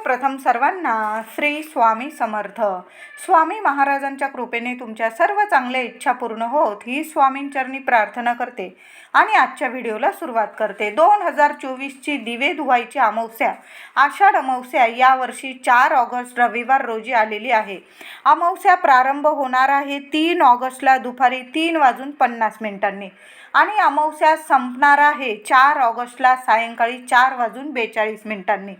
सर्वप्रथम सर्वांना श्री स्वामी समर्थ. स्वामी महाराजांच्या कृपेने तुमच्या सर्व चांगल्या इच्छा पूर्ण होत ही स्वामींचरणी प्रार्थना करते आणि आजच्या व्हिडिओला सुरुवात करते. दोन हजार चोवीसची दिवे धुवायची अमावस्या आषाढ अमावस्या यावर्षी चार ऑगस्ट रविवार रोजी आलेली आहे. अमावस्या प्रारंभ होणार आहे तीन ऑगस्टला दुपारी तीन वाजून पन्नास मिनिटांनी आणि अमावस्या संपणार आहे चार ऑगस्टला सायंकाळी चार वाजून बेचाळीस मिनिटांनी.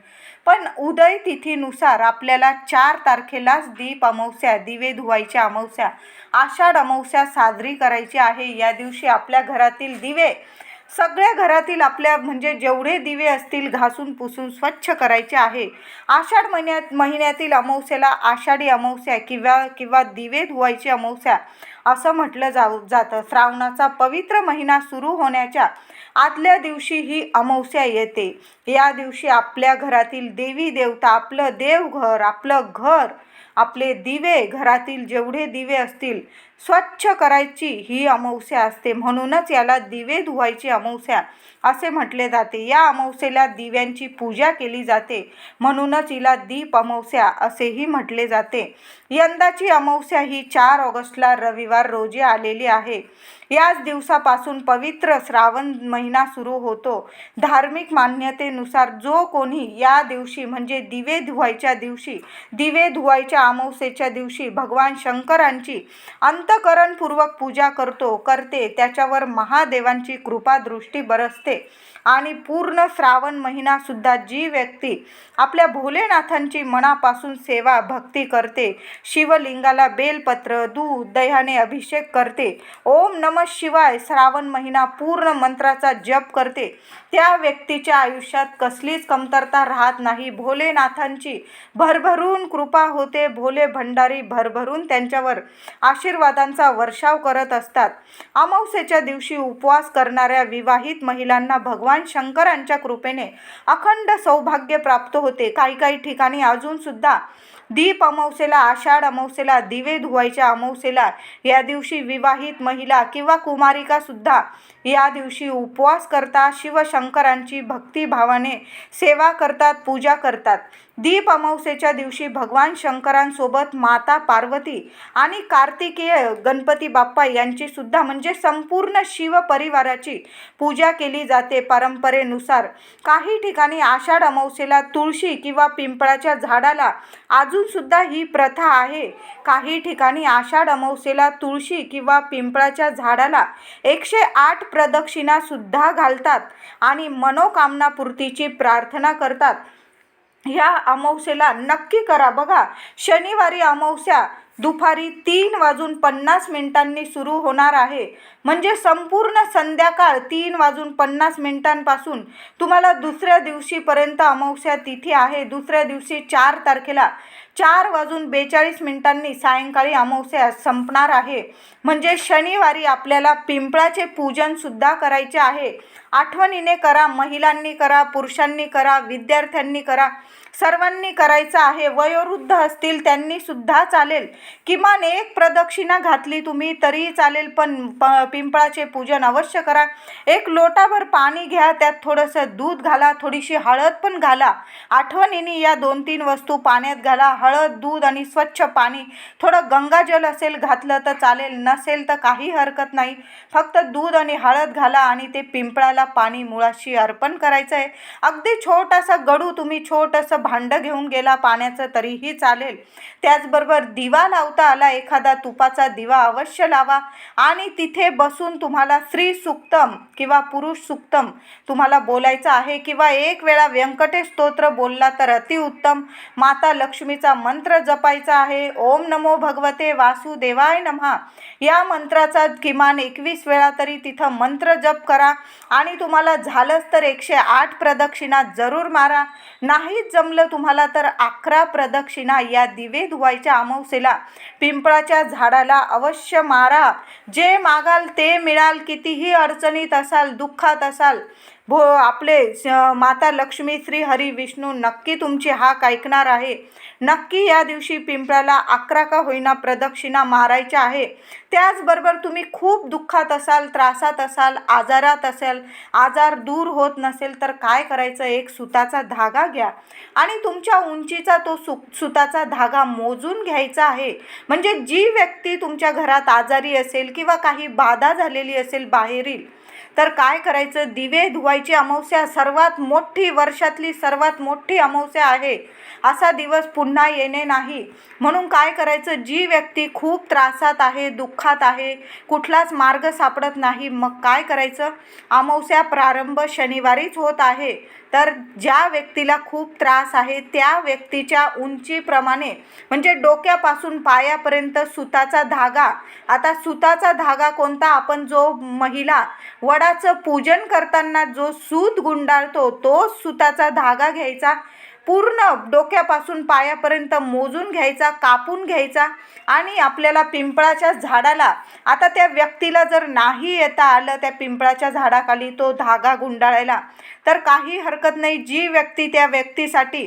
पण उदय तिथीनुसार आपल्याला चार तारखेलाच दीप अमावस्या दिवे धुवायच्या अमावस्या आषाढ अमावस्या साजरी करायची आहे. या दिवशी आपल्या घरातील दिवे सगळ्या घरातील आपल्या म्हणजे जेवढे दिवे असतील घासून पुसून स्वच्छ करायचे आहे. आषाढ महिन्यात महिन्यातील अमावस्याला आषाढी अमावस्या किंवा किंवा दिवे धुवायची अमावस्या असं म्हटलं जाऊ जातं. श्रावणाचा पवित्र महिना सुरू होण्याच्या आदल्या दिवशी ही अमावस्या येते. या दिवशी आपल्या घरातील देवी देवता आपलं देवघर आपलं घर आपले दिवे घरातील जेवढे दिवे असतील स्वच्छ करायची ही अमावस्या असते. म्हणूनच याला दिवे धुवायची अमावस्या असे म्हटले जाते. या अमावस्येला दिव्यांची पूजा केली जाते. म्हणूनच हिला दीप अमावस्या असेही म्हटले जाते. यंदाची अमावस्या ही चार ऑगस्टला रविवार रोजी आलेली आहे. याच दिवसापासून पवित्र श्रावण महिना सुरू होतो. धार्मिक मान्यतेनुसार जो कोणी या दिवशी म्हणजे दिवे धुवायच्या दिवशी दिवे धुवायच्या अमावस्येच्या दिवशी भगवान शंकरांची अंतकरणपूर्वक पूजा करतो करते त्याच्यावर महादेवांची कृपादृष्टी बरसते. आणि पूर्ण श्रावण महिनासुद्धा जी व्यक्ती आपल्या भोलेनाथांची मनापासून सेवा भक्ती करते शिवलिंगाला बेलपत्र दूध दह्याने अभिषेक करते ओम नम शिवाय श्रावण महिना पूर्ण मंत्राचा जप करते त्या व्यक्तीच्या आयुष्यात कसलीच कमतरता राहत नाही. भोलेनाथांची भरभरून कृपा होते भोले भंडारी भरभरून त्यांच्यावर आशीर्वाद आशीर्वादांचा वर्षाव करत असतात. अमावस्येच्या दिवशी उपवास करणाऱ्या विवाहित महिलांना भगवान शंकरांच्या कृपेने अखंड सौभाग्य प्राप्त होते. काही काही ठिकाणी अजूनसुद्धा दीप अमावस्येला आषाढ अमावस्येला दिवे धुवायच्या अमावस्येला या दिवशी विवाहित महिला किंवा कुमारिकासुद्धा या दिवशी उपवास करता शिवशंकरांची भक्तिभावाने सेवा करतात पूजा करतात. दीप अमावस्येच्या दिवशी भगवान शंकरांसोबत माता पार्वती आणि कार्तिकेय गणपती बाप्पा यांची सुद्धा म्हणजे संपूर्ण शिव परिवाराची पूजा केली जाते परंपरेनुसार. काही ठिकाणी आषाढ अमावस्येला तुळशी किंवा पिंपळाच्या झाडाला अजूनसुद्धा ही प्रथा आहे. काही ठिकाणी आषाढ अमावस्येला तुळशी किंवा पिंपळाच्या झाडाला एकशे आठ प्रदक्षिणासुद्धा घालतात आणि मनोकामनापूर्तीची प्रार्थना करतात. ह्या अमावस्येला नक्की करा बघा. शनिवारी अमावस्या दुपारी तीन वाजून पन्नास मिनिटांनी सुरू होणार आहे. म्हणजे संपूर्ण संध्याकाळ तीन वाजून पन्नास मिनिटांपासून तुम्हाला दुसऱ्या दिवशीपर्यंत अमावस्या तिथी आहे. दुसऱ्या दिवशी चार तारखेला चार वाजून बेचाळीस मिनिटांनी सायंकाळी अमावस्या संपणार आहे. म्हणजे शनिवारी आपल्याला पिंपळाचे पूजनसुद्धा करायचे आहे. आठवणीने करा महिलांनी करा पुरुषांनी करा विद्यार्थ्यांनी करा. सर्वांनी करायचं आहे. वयोवृद्ध असतील त्यांनी सुद्धा चालेल. किमान एक प्रदक्षिणा घातली तुम्ही तरीही चालेल पण प पिंपळाचे पूजन अवश्य करा. एक लोटाभर पाणी घ्या त्यात थोडंसं दूध घाला थोडीशी हळद पण घाला. आठवणीने या दोन तीन वस्तू पाण्यात घाला. हळद दूध आणि स्वच्छ पाणी. थोडं गंगाजल असेल घातलं तर चालेल नसेल तर काही हरकत नाही. फक्त दूध आणि हळद घाला आणि ते पिंपळाला पाणी मुळाशी अर्पण करायचं आहे अगदी छोटासा गडू तुम्ही छोटंसं भांडं घेऊन गेला पाण्याचं तरीही चालेल. त्याचबरोबर दिवा लावता आला एखादा तुपाचा दिवा अवश्य लावा. आणि तिथे बसून तुम्हाला स्त्री सुक्तम किंवा पुरुष सुक्तम तुम्हाला बोलायचं आहे किंवा एक वेळा व्यंकटेश स्तोत्र बोलला तर अतिउत्तम. माता लक्ष्मीचा मंत्र जपायचा आहे. ओम नमो भगवते वासुदेवाय नमहा. या मंत्राचा किमान एकवीस वेळा तरी तिथं मंत्र जप करा. आणि तुम्हाला झालंच तर एकशे आठ प्रदक्षिणा जरूर मारा. नाहीच जमलं तुम्हाला तर अकरा प्रदक्षिणा या दिवे धुवायच्या अमावसेला पिंपळाच्या झाडाला अवश्य मारा. जे मागाल ते मिळाल. कितीही अडचणीत असाल दुःखात असाल भो आपले माता लक्ष्मी श्री हरी विष्णू नक्की तुमची हाक ऐकणार आहे. नक्की या दिवशी पिंपळाला अकरा का होईना प्रदक्षिणा मारायच्या आहे. त्याचबरोबर तुम्ही खूप दुःखात असाल त्रासात असाल आजारात असाल आजार दूर होत नसेल तर काय करायचं? एक सुताचा धागा घ्या. आणि तुमच्या उंचीचा तो सु सुताचा धागा मोजून घ्यायचा आहे. म्हणजे जी व्यक्ती तुमच्या घरात आजारी असेल किंवा काही बाधा झालेली असेल बाहेरील तर काय करायचं? दिवे धुवायची अमावस्या सर्वात मोठी वर्षातली सर्वात मोठी अमावस्या आहे. असा दिवस पुन्हा येणे नाही. म्हणून काय करायचं? जी व्यक्ती खूप त्रासात आहे दुःखात आहे कुठलाच मार्ग सापडत नाही मग काय करायचं? अमावस्या प्रारंभ शनिवारीच होत आहे. तर ज्या व्यक्तीला खूप त्रास आहे त्या व्यक्तीच्या उंचीप्रमाणे म्हणजे डोक्यापासून पायापर्यंत सुताचा धागा. आता सुताचा धागा कोणता? आपण जो महिला वडाचं पूजन करताना जो सूत गुंडाळतो तो सुताचा धागा घ्यायचा. पूर्ण डोक्यापासून पायापर्यंत मोजून घ्यायचा कापून घ्यायचा आणि आपल्याला पिंपळाच्या झाडाला आता त्या व्यक्तीला जर नाही येता आलं त्या पिंपळाच्या झाडाखाली तो धागा गुंडाळायला तर काही हरकत नाही. जी व्यक्ती त्या व्यक्तीसाठी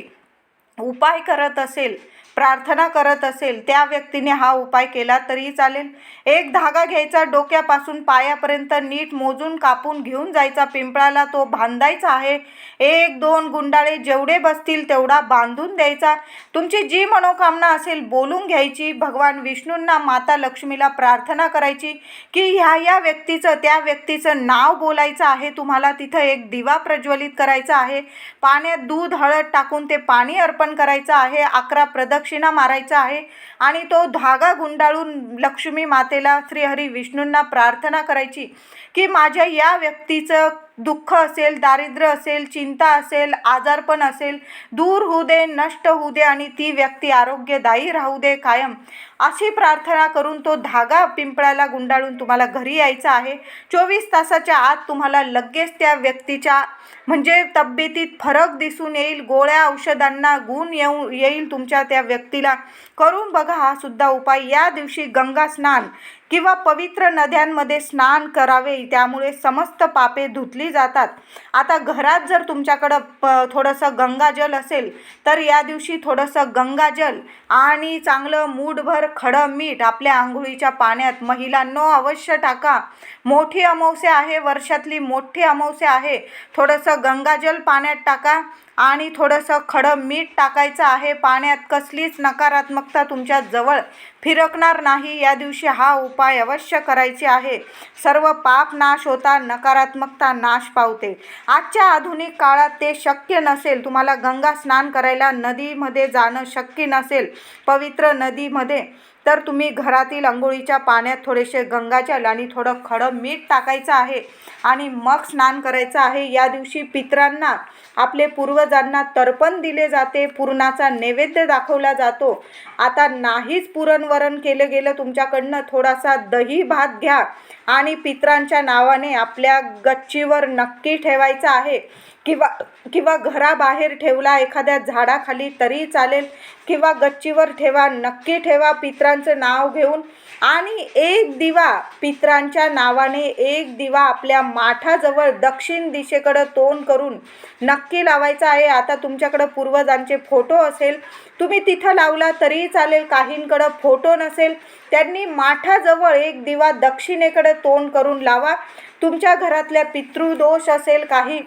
उपाय करत असेल प्रार्थना करत असेल त्या व्यक्तीने हा उपाय केला तरी चालेल. एक धागा घ्यायचा डोक्यापासून पायापर्यंत नीट मोजून कापून घेऊन जायचा पिंपळाला तो बांधायचा आहे. एक दोन गुंडाळे जेवढे बसतील तेवढा बांधून द्यायचा. तुमची जी मनोकामना असेल बोलून घ्यायची. भगवान विष्णूंना माता लक्ष्मीला प्रार्थना करायची की ह्या या व्यक्तीचं त्या व्यक्तीचं नाव बोलायचं आहे. तुम्हाला तिथं एक दिवा प्रज्वलित करायचा आहे. पाण्यात दूध हळद टाकून ते पाणी अर्पण करायचं आहे. अकरा प्रदक्षिणा मारायचा आहे आणि तो धागा गुंडाळून लक्ष्मी मातेला श्रीहरी विष्णूंना प्रार्थना करायची की माझ्या या व्यक्तीचं दुःख असेल दारिद्र्य असेल चिंता असेल आजारपण असेल दूर होऊ दे नष्ट होऊ दे आणि ती व्यक्ती आरोग्यदायी राहू दे कायम. अशी प्रार्थना करून तो धागा पिंपळाला गुंडाळून तुम्हाला घरी यायचा आहे. चोवीस तासाच्या आत तुम्हाला लगेच त्या व्यक्तीच्या म्हणजे तब्येतीत फरक दिसून येईल गोळ्या औषधांना गुण येऊ येईल तुमच्या त्या व्यक्तीला. करून बघा हा सुद्धा उपाय. या दिवशी गंगा स्नान. किंवा पवित्र नद्यांमध्ये स्नान करावे त्यामुळे समस्त पापे धुतली जातात. आता घरात जर तुमच्याकडं प थोडंसं गंगाजल असेल तर या दिवशी थोडंसं गंगाजल आणि चांगलं मूठभर खडं मीठ आपल्या आंघोळीच्या पाण्यात महिलांनो अवश्य टाका. मोठी अमावस्या आहे वर्षातली मोठी अमावस्या आहे. थोडंसं गंगाजल पाण्यात टाका. आणि थोडंसं खडं मीठ टाकायचं आहे. पाण्यात कसलीच नकारात्मकता तुमच्या जवळ फिरकणार नाही. या दिवशी हा उपाय अवश्य करायचे आहे. सर्व पाप नाश होता नकारात्मकता नाश पावते. आजच्या आधुनिक काळात ते शक्य नसेल. तुम्हाला गंगा स्नान करायला नदीमध्ये जाणं शक्य नसेल. पवित्र नदीमध्ये तर तुम्ही घरातील अंघोळीच्या पाण्यात थोडेसे गंगाजल आणि थोडं खडं मीठ टाकायचं आहे आणि मग स्नान करायचं आहे. या दिवशी पितरांना आपले पूर्वजांना तर्पण दिले जाते. पुरणाचा नैवेद्य दाखवला जातो. आता नाहीच पुरणवरण केलं गेलं तुमच्याकडनं थोडासा दही भात घ्या आणि पितरांच्या नावाने आपल्या गच्चीवर नक्की ठेवायचं आहे. किंवा किंवा घराबाहेर ठेवला एखाद्या झाडाखाली तरी चालेल किंवा गच्चीवर ठेवा नक्की ठेवा पित्रांचं नाव घेऊन. आणि एक दिवा पित्रांच्या नावाने एक दिवा आपल्या माठाजवळ दक्षिण दिशेकडं तोंड करून नक्की लावायचा आहे. आता तुमच्याकडं पूर्वजांचे फोटो असेल. तुम्ही तिथं लावला तरी चालेल काहींकडं फोटो नसेल. त्यांनी माठाजवळ एक दिवा दक्षिणेकडे तोंड करून लावा. तुमच्या घरातल्या पितृदोष असेल काही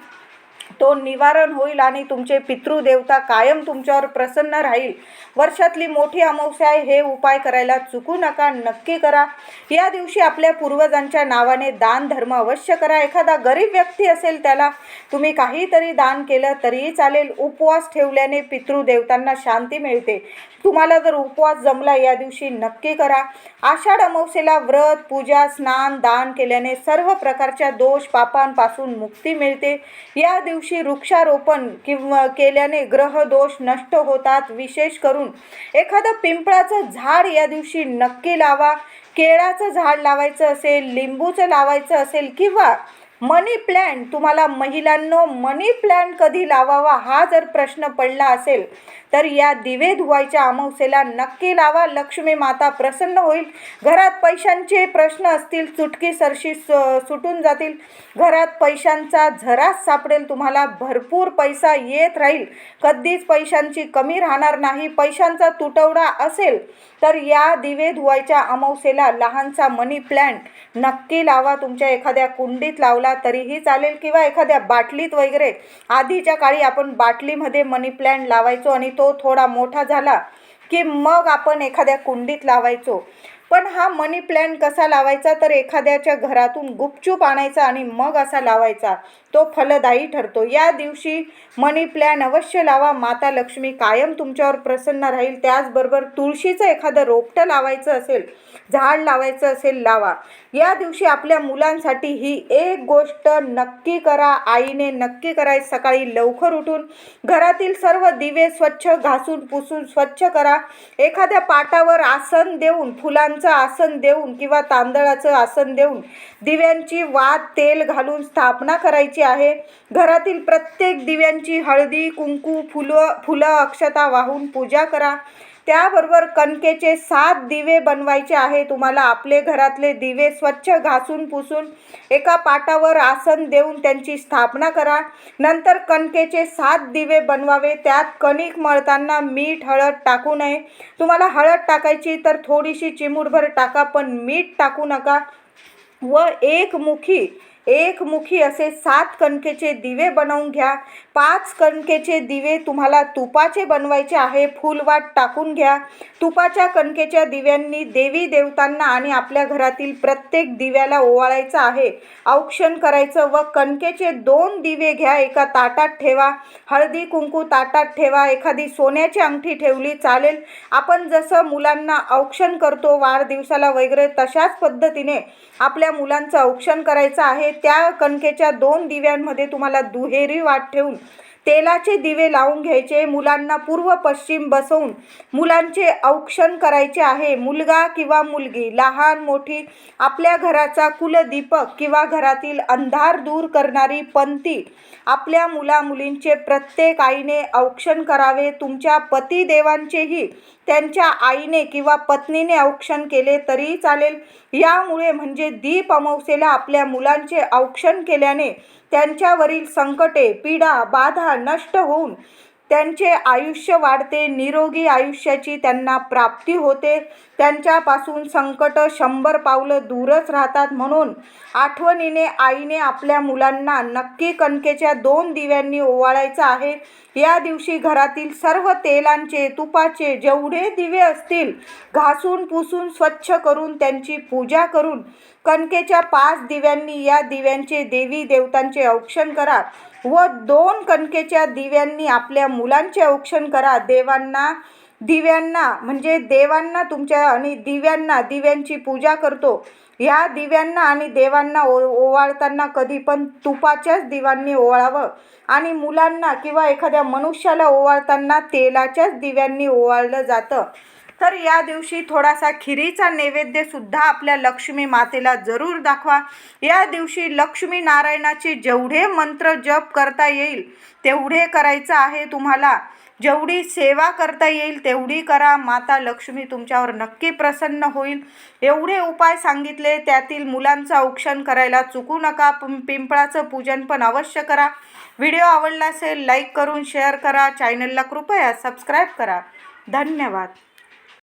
तो निवारण होईल आणि तुमचे पितृदेवता कायम तुमच्यावर प्रसन्न राहील. वर्षातली मोठी अमावस्या आहे हे उपाय करायला चुकू नका नक्की करा. या दिवशी आपल्या पूर्वजांच्या नावाने दान धर्म अवश्य करा. एखादा गरीब व्यक्ती असेल त्याला तुम्ही काहीतरी दान केलं तरीही चालेल. उपवास ठेवल्याने पितृदेवतांना शांती मिळते. तुम्हाला जर उपवास जमला या दिवशी नक्की करा. आषाढ अमावस्येला व्रत पूजा स्नान दान केल्याने सर्व प्रकारच्या दोष पापांपासून मुक्ती मिळते. या दिवशी वृक्षारोपण किंवा केल्याने ग्रह दोष नष्ट होतात. विशेष करून एखादं पिंपळाचं झाड या दिवशी नक्की लावा. केळाचं झाड लावायचं असेल लिंबूचं लावायचं असेल किंवा मनी प्लॅन्ट तुम्हाला महिलांनो मनी प्लॅन्ट कधी लावावा हा जर प्रश्न पडला असेल तर या दिवे धुवायच्या अमावस्येला नक्की लावा. लक्ष्मी माता प्रसन्न होईल. घरात पैशांचे प्रश्न असतील चुटकी सरशी सुटून जातील. घरात पैशांचा झराच सापडेल तुम्हाला भरपूर पैसा येत राहील. कधीच पैशांची कमी राहणार नाही. पैशांचा तुटवडा असेल तर या दिवे धुवायच्या अमावस्येला लहानसा मनी प्लॅन्ट नक्की लावा. तुमच्या एखाद्या कुंडीत लावला तरीही चालेल किंवा एखाद्या बाटलीत वगैरे. आधीच्या काळी आपण बाटलीमध्ये मनी प्लॅन्ट लावायचो आणि तो थोडा मोठा झाला की मग आपण एखाद्या कुंडीत लावायचो. पण हा मनी प्लॅन कसा लावायचा तर एखाद्याच्या घरातून गुपचूप आणायचा आणि मग असा लावायचा. तो फलदायी ठरतो. या दिवशी मनी प्लॅन अवश्य लावा. माता लक्ष्मी कायम तुमच्यावर प्रसन्न राहील. त्याचबरोबर तुळशीचं एखादं रोपटं लावायचं असेल झाड लावायचं असेल लावा. या दिवशी आपल्या मुलांसाठी ही एक गोष्ट नक्की करा. आईने नक्की कराय सकाळी लवकर उठून घरातील सर्व दिवे स्वच्छ घासून पुसून स्वच्छ करा. एखाद्या पाटावर आसन देऊन फुलां फुलांचं आसन देऊन किंवा तांदळाचं आसन देऊन दिव्यांची वात तेल घालून स्थापना करायची आहे. घरातील प्रत्येक दिव्यांची हळदी कुंकू फुलं फुलं अक्षता वाहून पूजा करा. त्याबरोबर कणकेचे सात दिवे बनवायचे आहे. तुम्हाला आपले घरातले दिवे स्वच्छ घासून पुसून एका पाटावर आसन देऊन त्यांची स्थापना करा. नंतर कणकेचे सात दिवे बनवावे. त्यात कणिक मळताना मीठ हळद टाकू नये. तुम्हाला हळद टाकायची तर थोडीशी चिमूटभर टाका पण मीठ टाकू नका. व एकमुखी एकमुखी असे सात कणकेचे दिवे बनवून घ्या. पाच कणकेचे दिवे तुम्हाला तुपाचे बनवायचे आहे. फुलवाट टाकून घ्या. तुपाच्या कणकेच्या दिव्यांनी देवी देवतांना आणि आपल्या घरातील प्रत्येक दिव्याला ओवाळायचं आहे. औक्षण करायचं व कणकेचे दोन दिवे घ्या. एका ताटात ठेवा. हळदी कुंकू ताटात ठेवा. एखादी सोन्याची अंगठी ठेवली चालेल. आपण जसं मुलांना औक्षण करतो वाढदिवसाला वगैरे तशाच पद्धतीने आपल्या मुलांचं औक्षण करायचं आहे. त्या कणकेच्या दोन दिव्यांमध्ये तुम्हाला दुहेरी वाट ठेवून तेलाचे दिवे लावून घ्यायचे मुलांना पूर्व पश्चिम बसवून मुलांचे औक्षण करायचे आहे. मुलगा किंवा मुलगी लहान मोठी आपल्या घराचा कुलदीपक किंवा घरातील अंधार दूर करणारी पंथी आपल्या मुला मुलींचे प्रत्येक आईने औक्षण करावे. तुमच्या पतिदेवांचेही त्यांच्या आईने किंवा पत्नीने औक्षण केले तरी चालेल. यामुळे म्हणजे दीप अमावसेला आपल्या मुलांचे औक्षण केल्याने त्यांच्यावरील संकटे पीडा बाधा नष्ट होऊन त्यांचे आयुष्य वाढते निरोगी आयुष्याची त्यांना प्राप्ती होते. त्यांच्यापासून संकट शंभर पावलं दूरच राहतात म्हणून आठवणीने आईने आपल्या मुलांना नक्की कणकेच्या दोन दिव्यांनी ओवाळायचं आहे. या दिवशी घरातील सर्व तेलांचे तुपाचे जेवढे दिवे असतील घासून पुसून स्वच्छ करून त्यांची पूजा करून कणकेच्या पाच दिव्यांनी या दिव्यांचे देवी देवतांचे औक्षण करा. व दोन कणकेच्या दिव्यांनी आपल्या मुलांचे औक्षण करा. देवांना दिव्यांना म्हणजे देवांना तुमच्या आणि दिव्यांना दिव्यांची पूजा करतो. या दिव्यांना आणि देवांना ओ ओवाळताना कधी पण तुपाच्याच दिव्यांनी ओवाळावं. आणि मुलांना किंवा एखाद्या मनुष्याला ओवाळताना तेलाच्याच दिव्यांनी ओवाळलं जातं. तर या दिवशी थोडासा खिरीचा नैवेद्य सुद्धा आपल्या लक्ष्मी मातेला जरूर दाखवा. या दिवशी लक्ष्मी नारायणाचे जेवढे मंत्र जप करता येईल तेवढे करायचं आहे तुम्हाला. जेवढी सेवा करता येईल तेवढी करा. माता लक्ष्मी तुमच्यावर नक्की प्रसन्न होईल. एवढे उपाय सांगितले त्यातील मुलांचं औक्षण करायला चुकू नका. पिंपळाचं पूजन पण अवश्य करा. व्हिडिओ आवडला असेल लाईक करून शेअर करा. चॅनलला कृपया सबस्क्राईब करा. धन्यवाद.